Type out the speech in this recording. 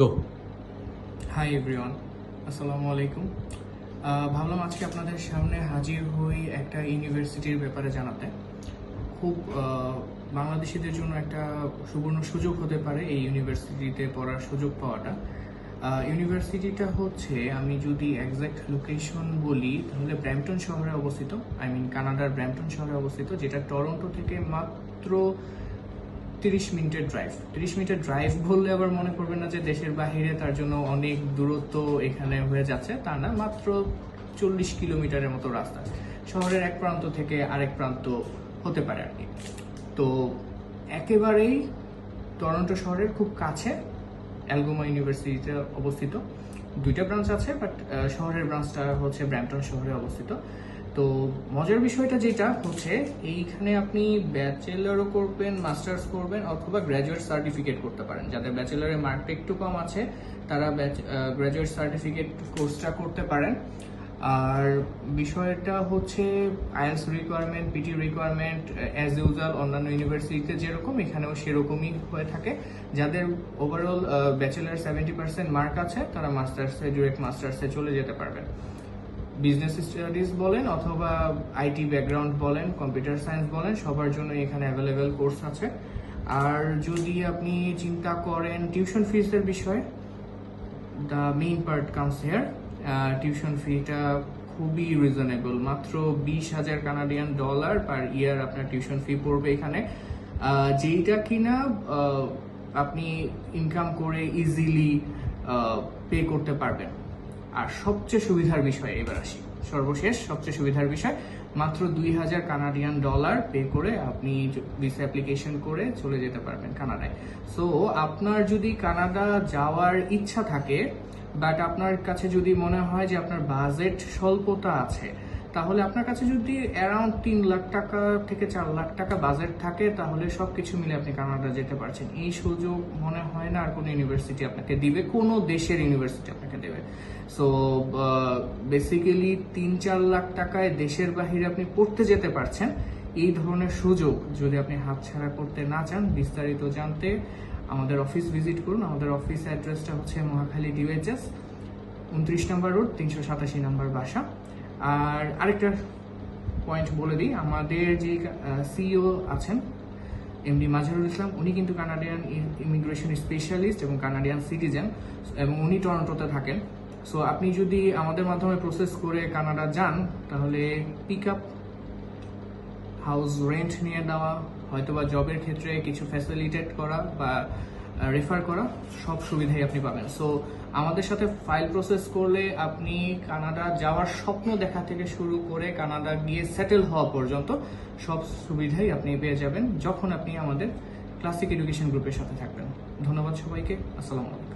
গো hi everyone আসসালামু আলাইকুম ভাবলাম আজকে আপনাদের সামনে হাজির হই একটা ইউনিভার্সিটির ব্যাপারে জানাতে। খুব বাংলাদেশিদের জন্য একটা সুবর্ণ সুযোগ হতে পারে এই ইউনিভার্সিটিতে পড়ার সুযোগ পাওয়াটা। ইউনিভার্সিটিটা হচ্ছে, আমি যদি একজ্যাক্ট লোকেশন বলি, তাহলে ব্র্যাম্পটন শহরে অবস্থিত। আই মিন কানাডার ব্র্যাম্পটন শহরে অবস্থিত, যেটা টরন্টো থেকে মাত্র তিরিশ মিনিটের ড্রাইভ তিরিশ মিনিটের ড্রাইভ বললে আবার মনে করবেন না যে দেশের বাহিরে তার জন্য অনেক দূরত্ব এখানে হয়ে যাচ্ছে। তা না, মাত্র চল্লিশ কিলোমিটারের মতো রাস্তা। শহরের এক প্রান্ত থেকে আরেক প্রান্ত হতে পারে আর কি। তো একেবারেই টরন্টো শহরের খুব কাছে অ্যালগোমা ইউনিভার্সিটিতে অবস্থিত। দুইটা ব্রাঞ্চ আছে বাট শহরের ব্রাঞ্চটা হচ্ছে ব্র্যাম্পটন শহরে অবস্থিত। তো মজার বিষয়টা যেটা হচ্ছে, এইখানে আপনি ব্যাচেলারও করবেন মাস্টার্স করবেন, অথবা গ্র্যাজুয়েট সার্টিফিকেট করতে পারেন। যাদের ব্যাচেলারের মার্কটা একটু কম আছে, তারা গ্র্যাজুয়েট সার্টিফিকেট কোর্সটা করতে পারেন। আর বিষয়টা হচ্ছে IELTS requirement PTE requirement as usual অন্যান্য ইউনিভার্সিটিতে যেরকম, এখানেও সেরকমই হয়ে থাকে। যাদের overall bachelor seventy percent mark আছে, তারা মাস্টার্সে ডিরেক্ট মাস্টার্সে চলে যেতে পারবেন। বিজনেস স্টাডিজ বলেন অথবা আইটি ব্যাকগ্রাউন্ড বলেন কম্পিউটার সায়েন্স বলেন, সবার জন্য এখানে অ্যাভেলেবেল কোর্স আছে। আর যদি আপনি চিন্তা করেন টিউশন ফিসের বিষয়ে the main part comes here tuition ফিটা খুবই রিজনেবল মাত্র বিশ হাজার কানাডিয়ান ডলার পার ইয়ার আপনার টিউশন ফি পড়বে এখানে। যেইটা কিনা আপনি ইনকাম করে ইজিলি পে করতে পারবেন। আর সবচেয়ে সুবিধার বিষয়, এবার আসি। সর্বশেষ সবচেয়ে সুবিধার বিষয়, মাত্র দুই হাজার কানাডিয়ান ডলার পে করে আপনি ভিসা অ্যাপ্লিকেশন করে চলে যেতে পারবেন কানাডায়। সো আপনার যদি কানাডা যাওয়ার ইচ্ছা থাকে বাট আপনার কাছে যদি মনে হয় যে আপনার বাজেট স্বল্পতা আছে তাহলে আপনার কাছে যদি অ্যারাউন্ড তিন লাখ টাকা থেকে চার লাখ টাকা বাজেট থাকে, তাহলে সব কিছু মিলে আপনি কানাডা যেতে পারছেন। এই সুযোগ মনে হয় না আর কোনো ইউনিভার্সিটি আপনাকে দিবে, কোনো দেশের ইউনিভার্সিটি আপনাকে দেবে। সো বেসিক্যালি তিন চার লাখ টাকায় দেশের বাহিরে আপনি পড়তে যেতে পারছেন। এই ধরনের সুযোগ যদি আপনি হাতছাড়া করতে না চান, বিস্তারিত জানতে আমাদের অফিস ভিজিট করুন। আমাদের অফিস অ্যাড্রেসটা হচ্ছে মহাখালী ডিওএইচএস উনত্রিশ নম্বর রোড তিনশো সাতাশি নম্বর বাসা। আর আরেকটা পয়েন্ট বলে দিই, আমাদের যে সিইও আছেন এমডি মাজহারুল ইসলাম, উনি কিন্তু কানাডিয়ান ইমিগ্রেশন স্পেশালিস্ট এবং কানাডিয়ান সিটিজেন এবং উনি টরন্টোতে থাকেন। সো আপনি যদি আমাদের মাধ্যমে প্রসেস করে কানাডা যান, তাহলে পিক আপ হাউস রেন্ট নিয়ে দেওয়া হয়তোবা জবের ক্ষেত্রে কিছু ফ্যাসিলিটেট করা বা রেফার করা, সব সুবিধাই আপনি পাবেন। সো আমাদের সাথে ফাইল প্রসেস করলে আপনি কানাডা যাওয়ার স্বপ্ন দেখা থেকে শুরু করে কানাডা গিয়ে সেটেল হওয়া পর্যন্ত সব সুবিধাই আপনি পেয়ে যাবেন যখন আপনি আমাদের ক্লাসিক এডুকেশন গ্রুপের সাথে থাকবেন। ধন্যবাদ সবাইকে। আসসালামু আলাইকুম।